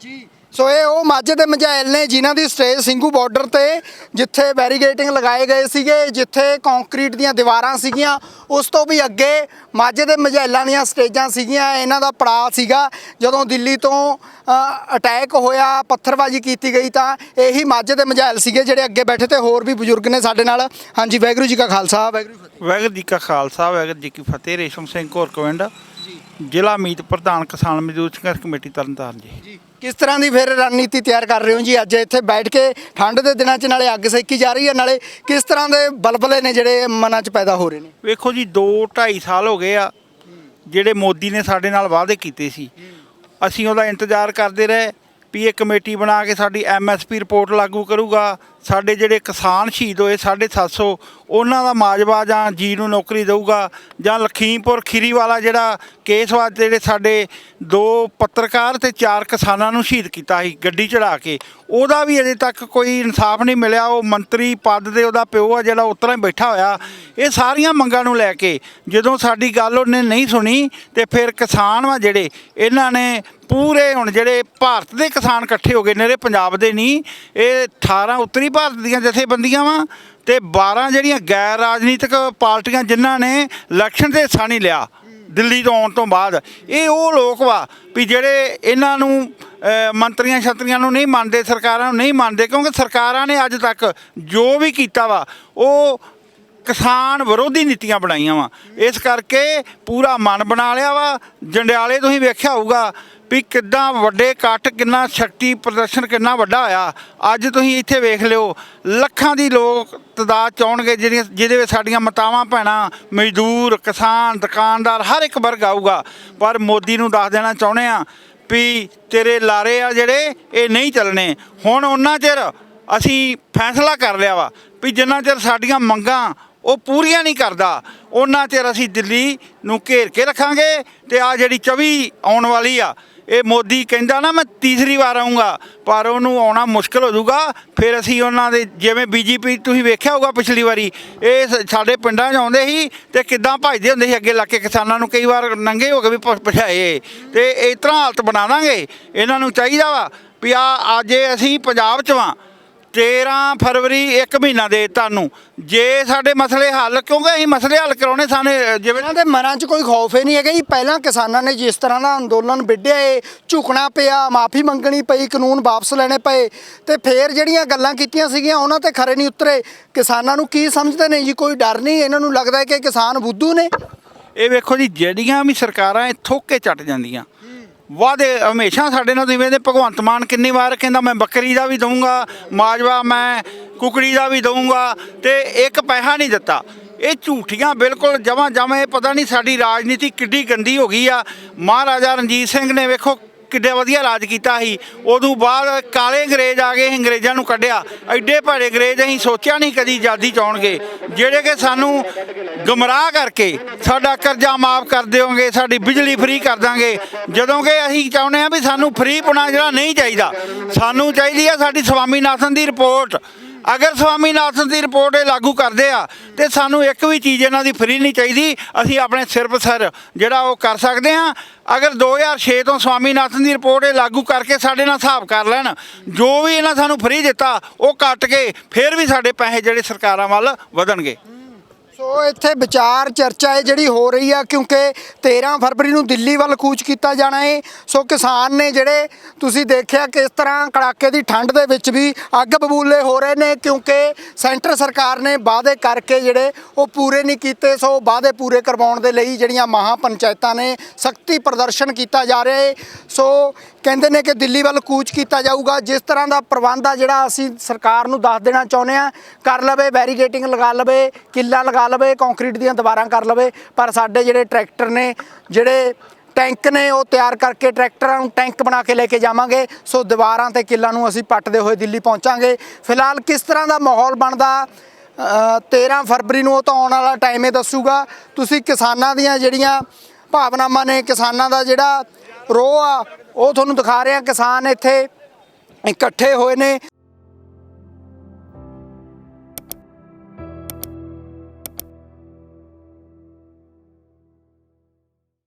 ਜੀ। ਸੋ ਇਹ ਉਹ ਮਾਝੇ ਦੇ ਮਝੈਲ ਨੇ ਜਿਨ੍ਹਾਂ ਦੀ ਸਟੇਜ ਸਿੰਘੂ ਬਾਰਡਰ ਤੇ ਜਿੱਥੇ ਬੈਰੀਗੇਟਿੰਗ ਲਗਾਏ ਗਏ ਸੀਗੇ, ਜਿੱਥੇ ਕੰਕਰੀਟ ਦੀਆਂ ਦੀਵਾਰਾਂ ਸੀਗੀਆਂ, ਉਸ ਤੋਂ ਵੀ ਅੱਗੇ ਮਾਝੇ ਦੇ ਮਝੈਲਾਂ ਦੀਆਂ ਸਟੇਜਾਂ ਸੀਗੀਆਂ, ਇਹਨਾਂ ਦਾ ਪੜਾਅ ਸੀਗਾ। ਜਦੋਂ ਦਿੱਲੀ ਤੋਂ ਅਟੈਕ ਹੋਇਆ, ਪੱਥਰਬਾਜ਼ੀ ਕੀਤੀ ਗਈ ਤਾਂ ਇਹੀ ਮਾਝੇ ਦੇ ਮਝੈਲ ਸੀਗੇ ਜਿਹੜੇ ਅੱਗੇ ਬੈਠੇ ਤੇ ਹੋਰ ਵੀ ਬਜ਼ੁਰਗ ਨੇ ਸਾਡੇ ਨਾਲ। ਹਾਂਜੀ, ਵਾਹਿਗੁਰੂ ਜੀ ਕਾ ਖਾਲਸਾ, ਵਾਹਿਗੁਰੂ ਜੀ ਕੀ ਫਤਿਹ। ਵਾਹਿਗੁਰੂ ਜੀ ਕਾ ਖਾਲਸਾ, ਵਾਹਿਗੁਰੂ ਜੀ ਕੀ ਫਤਿਹ। ਰੇਸ਼ਮ ਸਿੰਘ ਘੋਰਕਵਿੰਡ ਜ਼ਿਲ੍ਹਾ ਮੀਤ ਪ੍ਰਧਾਨ ਕਿਸਾਨ ਮਜ਼ਦੂਰ ਸੰਘਰਸ਼ ਕਮੇਟੀ ਤਰਨਤਾਰਨ ਜੀ। ਕਿਸ ਤਰ੍ਹਾਂ ਦੀ ਫਿਰ ਰਣਨੀਤੀ ਤਿਆਰ ਕਰ ਰਹੇ ਹੋ ਜੀ? ਅੱਜ ਇੱਥੇ ਬੈਠ ਕੇ ਠੰਡ ਦੇ ਦਿਨਾਂ 'ਚ ਨਾਲੇ ਅੱਗ ਸੇਕੀ ਜਾ ਰਹੀ ਹੈ ਨਾਲੇ ਕਿਸ ਤਰ੍ਹਾਂ ਦੇ ਬਲਬਲੇ ਨੇ ਜਿਹੜੇ ਮਨਾਂ 'ਚ ਪੈਦਾ ਹੋ ਰਹੇ ਨੇ? ਵੇਖੋ ਜੀ 2 2.5 ਸਾਲ ਹੋ ਗਏ ਆ ਜਿਹੜੇ ਮੋਦੀ ਨੇ ਸਾਡੇ ਨਾਲ ਵਾਅਦੇ ਕੀਤੇ ਸੀ। ਅਸੀਂ ਉਹਦਾ ਇੰਤਜ਼ਾਰ ਕਰਦੇ ਰਹੇ ਵੀ ਇਹ ਕਮੇਟੀ ਬਣਾ ਕੇ ਸਾਡੀ ਐਮਐਸਪੀ ਰਿਪੋਰਟ ਲਾਗੂ ਕਰੂਗਾ ਸਾਡੇ ਜਿਹੜੇ ਕਿਸਾਨ ਸ਼ਹੀਦ ਹੋਏ 750 ਉਹਨਾਂ ਦਾ ਮਾਜਵਾ ਜਾਂ ਜੀ ਨੂੰ ਨੌਕਰੀ ਦੇਊਗਾ ਜਾਂ ਲਖੀਮਪੁਰ ਖੀਰੀ ਵਾਲਾ ਜਿਹੜਾ ਕੇਸ ਵਾ ਜਿਹੜੇ ਸਾਡੇ ਦੋ ਪੱਤਰਕਾਰ ਤੇ ਚਾਰ ਕਿਸਾਨਾਂ ਨੂੰ ਸ਼ਹੀਦ ਕੀਤਾ ਸੀ ਗੱਡੀ ਚੜਾ ਕੇ, ਉਹਦਾ ਵੀ ਅਜੇ ਤੱਕ ਕੋਈ ਇਨਸਾਫ ਨਹੀਂ ਮਿਲਿਆ, ਉਹ ਮੰਤਰੀ ਪਦ ਦੇ ਉਹਦਾ ਪਿਓ ਆ ਜਿਹੜਾ ਉਤਰਾ ਹੀ ਬੈਠਾ ਹੋਇਆ। ਇਹ ਸਾਰੀਆਂ ਮੰਗਾਂ ਨੂੰ ਲੈ ਕੇ ਜਦੋਂ ਸਾਡੀ ਗੱਲ ਉਹਨੇ ਨਹੀਂ ਸੁਣੀ ਤੇ ਫਿਰ ਕਿਸਾਨ ਵਾ ਜਿਹੜੇ, ਇਹਨਾਂ ਨੇ ਪੂਰੇ ਹੁਣ ਜਿਹੜੇ ਭਾਰਤ ਦੇ ਕਿਸਾਨ ਇਕੱਠੇ ਹੋ ਗਏ ਨੇ ਪੰਜਾਬ ਦੇ ਨਹੀਂ, ਇਹ 18 ਉੱਤਰੀ ਭਾਰਤ ਦੀਆਂ ਜਥੇਬੰਦੀਆਂ ਵਾ ਤੇ 12 ਜਿਹੜੀਆਂ ਗੈਰ ਰਾਜਨੀਤਿਕ ਪਾਰਟੀਆਂ ਜਿਨ੍ਹਾਂ ਨੇ ਇਲੈਕਸ਼ਨ ਤੇ ਹਿੱਸਾ ਨਹੀਂ ਲਿਆ, ਦਿੱਲੀ ਤੋਂ ਆਉਣ ਤੋਂ ਬਾਅਦ। ਇਹ ਉਹ ਲੋਕ ਵਾ ਵੀ ਜਿਹੜੇ ਇਹਨਾਂ ਨੂੰ ਮੰਤਰੀਆਂ ਛਤਰੀਆਂ ਨੂੰ ਨਹੀਂ ਮੰਨਦੇ, ਸਰਕਾਰਾਂ ਨੂੰ ਨਹੀਂ ਮੰਨਦੇ, ਕਿਉਂਕਿ ਸਰਕਾਰਾਂ ਨੇ ਅੱਜ ਤੱਕ ਜੋ ਵੀ ਕੀਤਾ ਵਾ, ਉਹ ਕਿਸਾਨ ਵਿਰੋਧੀ ਨੀਤੀਆਂ ਬਣਾਈਆਂ ਵਾ। ਇਸ ਕਰਕੇ ਪੂਰਾ ਮਨ ਬਣਾ ਲਿਆ ਵਾ। ਜੰਡਿਆਲੇ ਤੁਸੀਂ ਵੇਖਿਆ ਹੋਊਗਾ ਵੀ ਕਿੱਦਾਂ ਵੱਡੇ ਇਕੱਠ, ਕਿੰਨਾ ਸ਼ਕਤੀ ਪ੍ਰਦਰਸ਼ਨ ਕਿੰਨਾ ਵੱਡਾ ਹੋਇਆ। ਅੱਜ ਤੁਸੀਂ ਇੱਥੇ ਵੇਖ ਲਿਓ, ਲੱਖਾਂ ਦੀ ਲੋਕ ਤਦਾਦ ਚਾਉਣਗੇ ਜਿਹੜੀਆਂ ਜਿਹਦੇ ਵਿੱਚ ਸਾਡੀਆਂ ਮਾਤਾਵਾਂ, ਭੈਣਾਂ, ਮਜ਼ਦੂਰ, ਕਿਸਾਨ, ਦੁਕਾਨਦਾਰ, ਹਰ ਇੱਕ ਵਰਗ ਆਊਗਾ। ਪਰ ਮੋਦੀ ਨੂੰ ਦੱਸ ਦੇਣਾ ਚਾਹੁੰਦੇ ਆ ਵੀ ਤੇਰੇ ਲਾਰੇ ਆ ਜਿਹੜੇ, ਇਹ ਨਹੀਂ ਚੱਲਣੇ। ਹੁਣ ਉਹਨਾਂ ਚਿਰ ਅਸੀਂ ਫੈਸਲਾ ਕਰ ਲਿਆ ਵਾ ਵੀ ਜਿੰਨਾ ਚਿਰ ਸਾਡੀਆਂ ਮੰਗਾਂ ਉਹ ਪੂਰੀਆਂ ਨਹੀਂ ਕਰਦਾ, ਉਹਨਾਂ ਚਿਰ ਅਸੀਂ ਦਿੱਲੀ ਨੂੰ ਘੇਰ ਕੇ ਰੱਖਾਂਗੇ ਤੇ ਆ ਜਿਹੜੀ 24 ਆਉਣ ਵਾਲੀ ਆ ਇਹ ਮੋਦੀ ਕਹਿੰਦਾ ਨਾ, ਮੈਂ ਤੀਸਰੀ ਵਾਰ ਆਉਂਗਾ ਪਰ ਉਹਨੂੰ ਆਉਣਾ ਮੁਸ਼ਕਲ ਹੋ ਜਾਊਗਾ। ਫਿਰ ਅਸੀਂ ਉਹਨਾਂ ਦੇ, ਜਿਵੇਂ ਬੀਜੇਪੀ ਤੁਸੀਂ ਵੇਖਿਆ ਹੋਊਗਾ ਪਿਛਲੀ ਵਾਰੀ, ਇਹ ਸ- ਸਾਡੇ ਪਿੰਡਾਂ 'ਚ ਆਉਂਦੇ ਸੀ ਤੇ ਕਿੱਦਾਂ ਭੱਜਦੇ ਹੁੰਦੇ ਸੀ ਅੱਗੇ ਲਾ ਕੇ ਕਿਸਾਨਾਂ ਨੂੰ ਕਈ ਵਾਰ ਨੰਗੇ ਹੋ ਕੇ ਵੀ ਪਛਾਏ ਤੇ ਇਸ ਤਰ੍ਹਾਂ ਹਾਲਤ ਬਣਾ ਦਾਂਗੇ। ਇਹਨਾਂ ਨੂੰ ਚਾਹੀਦਾ ਵਾ ਵੀ ਆ, ਅੱਜ ਅਸੀਂ ਪੰਜਾਬ 'ਚ ਵਾਂ। 13 ਫਰਵਰੀ ਇੱਕ ਮਹੀਨਾ ਦੇ ਤੁਹਾਨੂੰ। ਜੇ ਸਾਡੇ ਮਸਲੇ ਹੱਲ ਕਿਉਂਕਿ ਅਸੀਂ ਮਸਲੇ ਹੱਲ ਕਰਾਉਣੇ ਸਾਨੇ ਜਿਵੇਂ ਇਹਨਾਂ ਦੇ ਮਨਾਂ 'ਚ ਕੋਈ ਖੌਫ ਹੀ ਨਹੀਂ ਹੈਗਾ ਜੀ। ਪਹਿਲਾਂ ਕਿਸਾਨਾਂ ਨੇ ਜਿਸ ਤਰ੍ਹਾਂ ਦਾ ਅੰਦੋਲਨ ਵਿੱਢਿਆ ਏ ਝੁਕਣਾ ਪਿਆ ਮਾਫੀ ਮੰਗਣੀ ਪਈ ਕਾਨੂੰਨ ਵਾਪਸ ਲੈਣੇ ਪਏ ਤੇ ਫੇਰ ਜਿਹੜੀਆਂ ਗੱਲਾਂ ਕੀਤੀਆਂ ਸੀਗੀਆਂ ਉਹਨਾਂ ਤੇ ਖਰੇ ਨਹੀਂ ਉਤਰੇ। ਕਿਸਾਨਾਂ ਨੂੰ ਕੀ ਸਮਝਦੇ ਨੇ ਜੀ? ਕੋਈ ਡਰ ਨਹੀਂ? ਇਹਨਾਂ ਨੂੰ ਲੱਗਦਾ ਕਿ ਕਿਸਾਨ ਬੁੱਧੂ ਨੇ? ਇਹ ਵੇਖੋ ਜੀ ਜਿਹੜੀਆਂ ਵੀ ਸਰਕਾਰਾਂ ਇਹ ਥੋਕ ਕੇ ਚੱਟ ਜਾਂਦੀਆਂ ਵਾਦੇ ਹਮੇਸ਼ਾ ਸਾਡੇ ਨਾਲ ਜਿਵੇਂ ਦੇ ਭਗਵੰਤ ਮਾਨ ਕਿੰਨੀ ਵਾਰ ਕਹਿੰਦਾ ਮੈਂ ਬੱਕਰੀ ਦਾ ਵੀ ਦਊਂਗਾ, ਮਾਜਵਾ ਮੈਂ ਕੁਕੜੀ ਦਾ ਵੀ ਦਊਂਗਾ ਤੇ ਇੱਕ ਪੈਸਾ ਨਹੀਂ ਦਿੱਤਾ। ਇਹ ਝੂਠੀਆਂ ਬਿਲਕੁਲ ਜਮਾਂ ਜਮਾਂ ਇਹ ਪਤਾ ਨਹੀਂ ਸਾਡੀ ਰਾਜਨੀਤੀ ਕਿੱਡੀ ਗੰਦੀ ਹੋ ਗਈ ਆ। ਮਹਾਰਾਜਾ ਰਣਜੀਤ ਸਿੰਘ ਨੇ ਵੇਖੋ ਕਿੱਡੇ ਵਧੀਆ ਰਾਜ ਕੀਤਾ ਸੀ। ਉਦੋਂ ਬਾਅਦ ਕਾਲੇ ਅੰਗਰੇਜ਼ ਆ ਗਏ ਅੰਗਰੇਜ਼ਾਂ ਨੂੰ ਕੱਢਿਆ। ਐਡੇ ਭੜੇ ਅੰਗਰੇਜ਼ ਅਸੀਂ ਸੋਚਿਆ ਨਹੀਂ ਕਦੀ ਆਜ਼ਾਦੀ ਚਾਉਣਗੇ। ਜਿਹੜੇ ਕਿ ਸਾਨੂੰ ਗਮਰਾਹ ਕਰਕੇ ਸਾਡਾ ਕਰਜ਼ਾ ਮਾਫ ਕਰ ਦਿਓਗੇ, ਸਾਡੀ ਬਿਜਲੀ ਫ੍ਰੀ ਕਰ ਦਾਂਗੇ। ਜਦੋਂ ਕਿ ਅਸੀਂ ਚਾਹੁੰਦੇ ਆ ਵੀ ਸਾਨੂੰ ਫ੍ਰੀ ਪੁਣਾ ਜਿਹੜਾ ਨਹੀਂ ਚਾਹੀਦਾ। ਸਾਨੂੰ ਚਾਹੀਦੀ ਆ ਸਾਡੀ ਸਵਾਮੀਨਾਥਨ ਦੀ ਰਿਪੋਰਟ। ਅਗਰ ਸਵਾਮੀਨਾਥਨ ਦੀ ਰਿਪੋਰਟ ਇਹ ਲਾਗੂ ਕਰਦੇ ਆ, ਤੇ ਸਾਨੂੰ ਇੱਕ ਵੀ ਚੀਜ਼ ਇਹਨਾਂ ਦੀ ਫ੍ਰੀ ਨਹੀਂ ਚਾਹੀਦੀ, ਅਸੀਂ ਆਪਣੇ ਸਿਰ ਸਿਰ ਜਿਹੜਾ ਉਹ ਕਰ ਸਕਦੇ ਆ। ਅਗਰ 2006 ਤੋਂ ਸਵਾਮੀਨਾਥਨ ਦੀ ਰਿਪੋਰਟ ਇਹ ਲਾਗੂ ਕਰਕੇ ਸਾਡੇ ਨਾਲ ਹਿਸਾਬ ਕਰ ਲੈਣ, ਜੋ ਵੀ ਇਹਨਾਂ ਸਾਨੂੰ ਫ੍ਰੀ ਦਿੱਤਾ, ਉਹ ਕੱਟ ਕੇ ਫਿਰ ਵੀ ਸਾਡੇ ਪੈਸੇ ਜਿਹੜੇ ਸਰਕਾਰਾਂ ਵੱਲ ਵਧਣਗੇ। ਸੋ ਇੱਥੇ ਵਿਚਾਰ ਚਰਚਾ ਇਹ ਜਿਹੜੀ ਹੋ ਰਹੀ ਆ, ਕਿਉਂਕਿ 13 ਫਰਵਰੀ ਨੂੰ ਦਿੱਲੀ ਵੱਲ ਕੂਚ ਕੀਤਾ ਜਾਣਾ ਹੈ ਸੋ ਕਿਸਾਨ ਨੇ ਜਿਹੜੇ ਤੁਸੀਂ ਦੇਖਿਆ ਕਿਸ ਤਰ੍ਹਾਂ ਕੜਾਕੇ ਦੀ ਠੰਡ ਦੇ ਵਿੱਚ ਵੀ ਅੱਗ ਬਬੂਲੇ ਹੋ ਰਹੇ ਨੇ, ਕਿਉਂਕਿ ਸੈਂਟਰ ਸਰਕਾਰ ਨੇ ਵਾਅਦੇ ਕਰਕੇ ਜਿਹੜੇ ਉਹ ਪੂਰੇ ਨਹੀਂ ਕੀਤੇ। ਸੋ ਵਾਅਦੇ ਪੂਰੇ ਕਰਵਾਉਣ ਦੇ ਲਈ ਜਿਹੜੀਆਂ ਮਹਾ ਪੰਚਾਇਤਾਂ ਨੇ ਸਖਤੀ ਪ੍ਰਦਰਸ਼ਨ ਕੀਤਾ ਜਾ ਰਿਹਾ ਹੈ ਸੋ ਕਹਿੰਦੇ ਨੇ ਕਿ ਦਿੱਲੀ ਵੱਲ ਕੂਚ ਕੀਤਾ ਜਾਊਗਾ। ਜਿਸ ਤਰ੍ਹਾਂ ਦਾ ਪ੍ਰਬੰਧ ਆ ਜਿਹੜਾ ਅਸੀਂ ਸਰਕਾਰ ਨੂੰ ਦੱਸ ਦੇਣਾ ਚਾਹੁੰਦੇ ਆ ਕਰ ਲਵੇ ਬੈਰੀਗੇਟਿੰਗ ਲਗਾ ਲਵੇ ਕਿੱਲਾ ਲਗਾ ਲਵੇ ਕੰਕਰੀਟ ਦੀਆਂ ਦੀਵਾਰਾਂ ਕਰ ਲਵੇ। ਪਰ ਸਾਡੇ ਜਿਹੜੇ ਟਰੈਕਟਰ ਨੇ ਜਿਹੜੇ ਟੈਂਕ ਨੇ ਉਹ ਤਿਆਰ ਕਰਕੇ ਟਰੈਕਟਰਾਂ ਨੂੰ ਟੈਂਕ ਬਣਾ ਕੇ ਲੈ ਕੇ ਜਾਵਾਂਗੇ। ਸੋ ਦੀਵਾਰਾਂ ਤੇ ਕਿੱਲਾਂ ਨੂੰ ਅਸੀਂ ਪੱਟਦੇ ਹੋਏ ਦਿੱਲੀ ਪਹੁੰਚਾਂਗੇ। ਫਿਲਹਾਲ ਕਿਸ ਤਰ੍ਹਾਂ ਦਾ ਮਾਹੌਲ ਬਣਦਾ ਅ, 13 ਫਰਵਰੀ ਨੂੰ ਉਹ ਤਾਂ ਆਉਣ ਵਾਲਾ ਟਾਈਮ ਇਹ ਦੱਸੂਗਾ। ਤੁਸੀਂ ਕਿਸਾਨਾਂ ਦੀਆਂ ਜਿਹੜੀਆਂ ਭਾਵਨਾਵਾਂ ਨੇ ਕਿਸਾਨਾਂ ਦਾ ਜਿਹੜਾ ਰੋਹ ਆ ਉਹ ਤੁਹਾਨੂੰ ਦਿਖਾ ਰਿਹਾ ਕਿਸਾਨ ਇੱਥੇ ਇਕੱਠੇ ਹੋਏ ਨੇ।